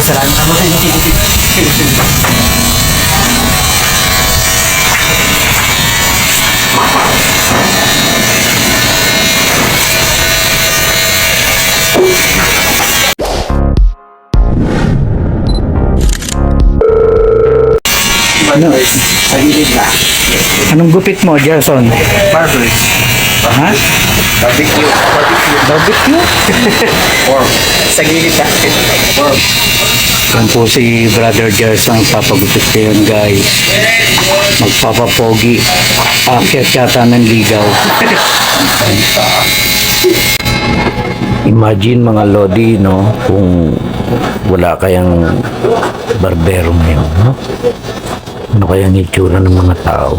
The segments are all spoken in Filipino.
Salamat naman. Ano? Sa gilid na. Anong gupit mo, Gerson? Barbers. Ha? Barbecue. Barbecue. Barbecue? Pork. Sa gilid na. Pork. Yan po si Brother Gerson, papagupit ko yun guys. Magpapapogi. Akyat yata ng ligaw. Imagine mga Lodi, no, kung wala kayang barbero ngayon, no? Ano kaya ang itsura ng mga tao?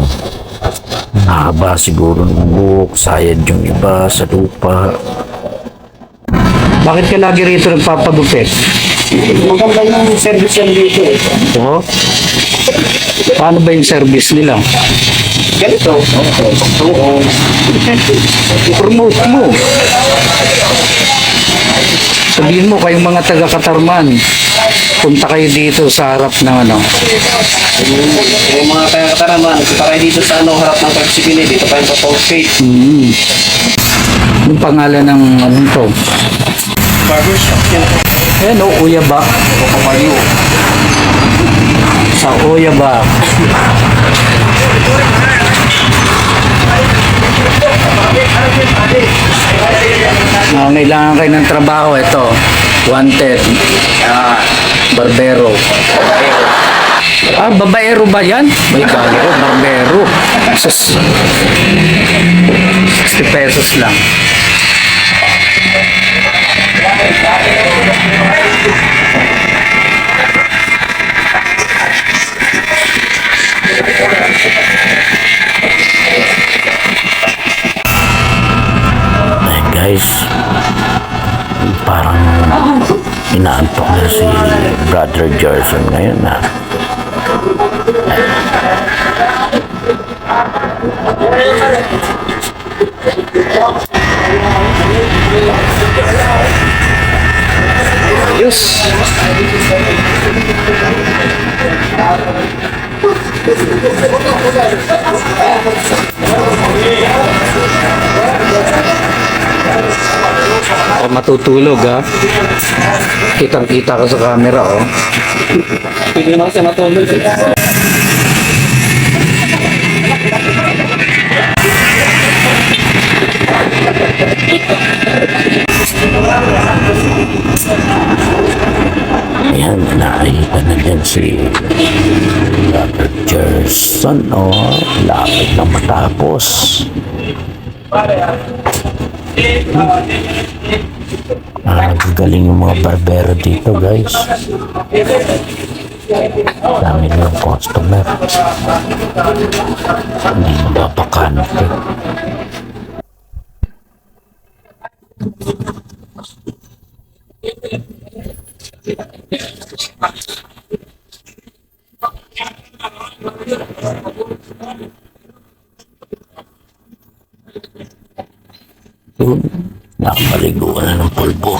Nahaba siguro ng buhok, sayad yung iba sa lupa. Bakit ka lagi rito nagpapagupit? Maganda yung service yan dito eh. Oo. Paano ba yung service nila? Ganito. Oo. I-promote mo. Sabihin mo kayong mga taga-Katarman, punta kayo dito sa harap ng ano. Yung mga kaya kataraman, punta kayo dito sa ano, harap ng Pepsi Pili, dito kayo sa South Street. Hmm. Yung pangalan ng anong to? Barbershop yan. O, Uyaba. O Kapayo. Sa Uyaba. Nangangailangan kayo ng trabaho, ito. Wanted. Ah, Barbero. Ah, babaero ba yan? May ko, barbero. Sus. 60 pesos lang. Parang inaantok na si Brother Gerson ngayon na. Ayos. Ako matutulog ha. Kitang kita ka sa camera oh. pwede naman siya matulog. eh. Ayan, nakikita na din si Brother Gerson oh. Lapit na matapos. Ah, galing yung mga barbero dito guys. Dami na yung customer. Hindi na mapakante. Yun. Nakapaligo ka na ng pulbo.